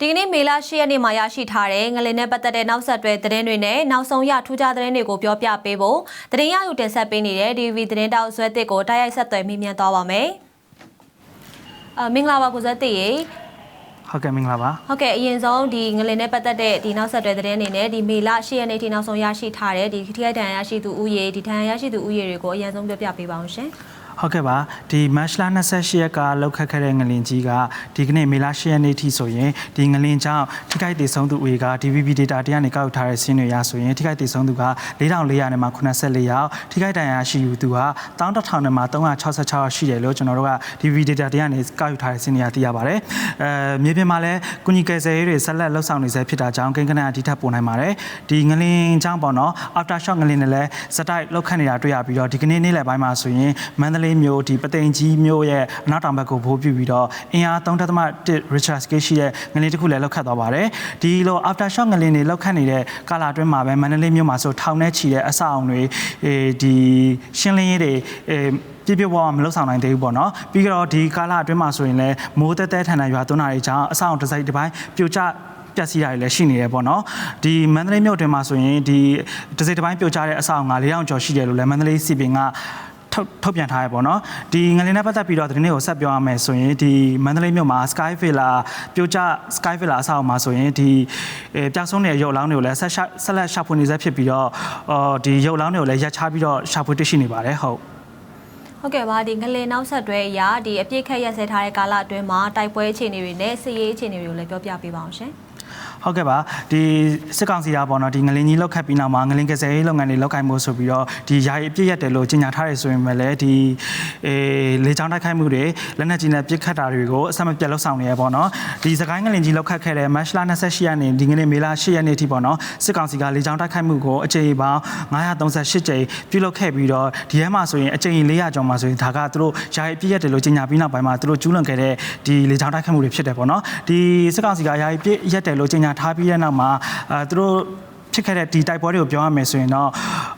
ဒီကနေ့မေလ10ရက်နေ့မှာရရှိထားတဲ့ငလင်နဲ့ပတ်သက်တဲ့နောက်ဆက်တွဲသတင်းတွေနဲ့နောက်ဆုံးရထူးခြားသတင်းတွေကိုပြောပြပေးဖို့သတင်းရယူတင်ဆက်ပေးနေတဲ့ DVB သတင်းတောက်ဆွဲတစ်ကိုတိုက်ရိုက်ဆက်သွယ်မိမြန်သွားပါမယ်။အမင်္ဂလာပါကိုဇက်တစ်ရေဟုတ်ကဲ့မင်္ဂလာပါဟုတ်ကဲ့အရင်ဆုံးဒီငလင်နဲ့ပတ်သက်တဲ့ဒီနောက်ဆက်တွဲသတင်းတွေနဲ့ဒီမေလ10ရက်နေ့ထိနောက်ဆုံးရရှိထားတဲ့ဒီထိခိုက်ဒဏ်ရာရရှိသူဦးရေဒီဒဏ်ရာရရှိသူဦးရေတွေကိုအရင်ဆုံးပြောပြပေးပါအောင်ရှင်။ ဟုတ်ကဲ့ပါဒီမတ်လ28ရက်ကလောက်ခတ်ခဲ့တဲ့ငလင်ကြီးကဒီကနေ့မေလ10ရက်နေ့ထိဆိုရင်ဒီငလင်ကြောင့်ထိခိုက်ဒေဆုံးသူဦးရေက DVB data တရားနဲ့ကောက်ထားတဲ့ဆင်းတွေရဆိုရင်ထိခိုက်ဒေဆုံးသူက4400နဲ့မှ84ယောက်ထိခိုက်ဒဏ်ရာရှိသူသူက11000နဲ့မှ366ယောက်ရှိတယ်လို့ကျွန်တော်တို့က DVB data တရားနဲ့ကောက်ထားတဲ့ဆင်းတွေရသိရပါတယ်အဲမြေပြင်မှာလည်းကုညီကယ်ဆယ်ရေးတွေဆက်လက်လှုပ်ဆောင်နေဆဲဖြစ်တာကြောင့်ကိန်းကနအထိထပ်ပို့နိုင်ပါတယ်ဒီငလင်ကြောင့်ပေါ့နော် after shock ငလင်နဲ့လည်းစတိုက်လောက်ခတ်နေတာတွေ့ရပြီးတော့ဒီကနေ့နေ့လယ်ပိုင်းမှာဆိုရင်မန္တလေးမြို့ဒီပသိမ်ကြီးမြို့ရဲ့အနောက်တောင်ဘက်ကိုဘိုးပြပြီးတော့အင်အား3.1 Richard scale ရှိတဲ့ငလင်တစ်ခုလည်းလောက်ခတ်သွားပါတယ်ဒီလို after shock ငလင်တွေလောက်ခတ်နေတဲ့ကာလအတွင်းမှာပဲမန္တလေးမြို့မှာဆိုထောင်နဲ့ချီတဲ့အဆောက်အုံတွေအဲဒီရှင်းလင်းရေးတွေအဲပြပြပွားမလှုပ်ဆောင်နိုင်သေးဘူးပေါ့နော်ပြီးတော့ဒီကာလအတွင်းမှာဆိုရင်လည်းမိုးတဲတဲထန်ထန်ရွာသွန်းတာတွေကြောင့်အဆောင်တစ်စိုက်တစ်ပိုင်းပြိုကျပျက်စီးတာတွေလည်းရှိနေတယ်ပေါ့နော်ဒီမန္တလေးမြို့တွင်မှာဆိုရင်ဒီတစ်စိတ်တစ်ပိုင်းပြိုကျတဲ့အဆောင်ငါ၄000ကျော်ရှိတယ်လို့လည်းမန္တလေးစီပင်က ထုတ်ထုတ်ပြန်ထားရပေါ့နော်ဒီငလင်နဲ့ပတ်သက်ပြီးတော့ဒီနေ့ကိုဆက်ပြောရမယ်ဆိုရင်ဒီမန္တလေးမြို့မှာ Sky Villa ပြိုကျ Sky Villa အဆောက်အအုံမှာဆိုရင်ဒီအဲပျောက်ဆုံးနေတဲ့ရုပ်လောင်းတွေကိုလည်းဆက်ဆက်လက်ရှာဖွေနေစေဖြစ်ပြီးတော့အော်ဒီရုပ်လောင်းတွေကိုလည်းရက်ချပြီးတော့ရှာဖွေတွေ့ရှိနေပါတယ်ဟုတ်ဟုတ်ကဲ့ပါဒီငလင်နောက်ဆက်တွဲအရာဒီအပြစ်ခတ်ရက်စဲထားတဲ့ကာလအတွင်းမှာတိုက်ပွဲအခြေအနေတွေနဲ့စစ်ရေးအခြေအနေတွေကိုလည်းပြောပြပေးပါအောင်ရှင်။ ဟုတ်ကဲ့ပါဒီစစ်ကောင်စီကပေါ့နော်ဒီငလင်းကြီးလောက်ခတ်ပြီးနောက်မှာငလင်းကစဲရေးလုပ်ငန်းတွေလောက်ကိုင်ဖို့ဆိုပြီးတော့ဒီယာယီအပြည့်ရက်တယ်လို့ကြေညာထားတယ်ဆိုရင်လည်းဒီအေးလေချောင်းတိုက်ခိုက်မှုတွေလက်နက်ကြီးနဲ့ပစ်ခတ်တာတွေကိုအဆက်မပြတ်လှုပ်ဆောင်နေရပေါ့နော်ဒီစကိုင်းငလင်းကြီးလောက်ခတ်ခဲ့တဲ့မတ်လ28ရက်နေ့ဒီကနေ့မေလ10ရက်နေ့ထိပေါ့နော်စစ်ကောင်စီကလေချောင်းတိုက်ခိုက်မှုကိုအကြိမ်ပေါင်း938ကြိမ်ပြုလုပ်ခဲ့ပြီးတော့ဒီထဲမှာဆိုရင်အကြိမ်400ကျော်မှာဆိုရင်ဒါကသူတို့ယာယီအပြည့်ရက်တယ်လို့ကြေညာပြီးနောက်ပိုင်းမှာသူတို့ကျူးလွန်ခဲ့တဲ့ဒီလေချောင်းတိုက်ခိုက်မှုတွေဖြစ်တယ်ပေါ့နော်ဒီစစ်ကောင်စီကယာယီပြည့်ရက်တယ်လို့ကြေညာထားပြီးတဲ့နောက်မှာအဲသူတို့ ဖြစ်ခဲ့တဲ့ဒီတိုက်ပွဲတွေကိုပြောရမယ်ဆိုရင်တော့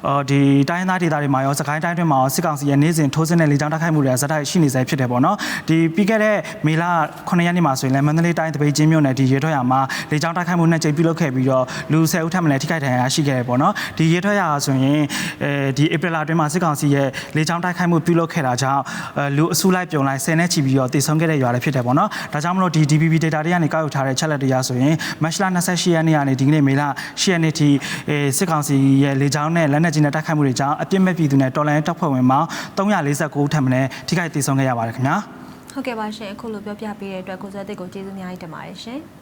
အော်ဒီတိုင်းရင်းသားဒေသတွေမှာရောစကိုင်းတိုင်းတွင်းမှာရောစစ်ကောင်စီရဲ့နေ့စဉ်ထိုးစစ်နဲ့လေကြောင်းတိုက်ခိုက်မှုတွေကဇက်တိုက်ရှိနေစေဖြစ်တယ်ပေါ့နော်ဒီပြီးခဲ့တဲ့မေလ9ရက်နေ့မှာဆိုရင်လည်းမန္တလေးတိုင်းတပိတ်ချင်းမြို့နယ်ဒီရဲထွက်ရမှာလေကြောင်းတိုက်ခိုက်မှုနဲ့ချိန်ပြုလုပ်ခဲ့ပြီးတော့လူ10ဦးထပ်မံထိခိုက်ဒဏ်ရာရှိခဲ့တယ်ပေါ့နော်ဒီရဲထွက်ရဆိုရင်အဲဒီဧပြီလအတွင်းမှာစစ်ကောင်စီရဲ့လေကြောင်းတိုက်ခိုက်မှုပြုလုပ်ခဲ့တာကြောင့်အဲလူအစုလိုက်ပြုံလိုက်10နဲ့ချီပြီးတော့တည်ဆုံခဲ့တဲ့ရွာလည်းဖြစ်တယ်ပေါ့နော်ဒါကြောင့်မလို့ဒီ DBB data တွေကနေကောက်ယူထားတဲ့ချက်လက်တွေရဆိုရင်မတ်လ28ရက်နေ့ကနေဒီကနေ့မေလ10ရက်နေ့ထိအဲစစ်ကောင်စီရဲ့လေကြောင်းနဲ့လက်နက်ကြီးနဲ့တိုက်ခိုက်မှုတွေကြောင့်အပြစ်မဲ့ပြည်သူနဲ့တော်လိုင်းတပ်ဖွဲ့ဝင်ပေါင်း349ထပ်မံထိခိုက်တည်ဆုံခဲ့ရပါတယ်ခင်ဗျာဟုတ်ကဲ့ပါရှင်အခုလိုပြောပြပေးတဲ့အတွက်ကိုဇက်တစ်ကိုကျေးဇူးအများကြီးတင်ပါတယ်ရှင်။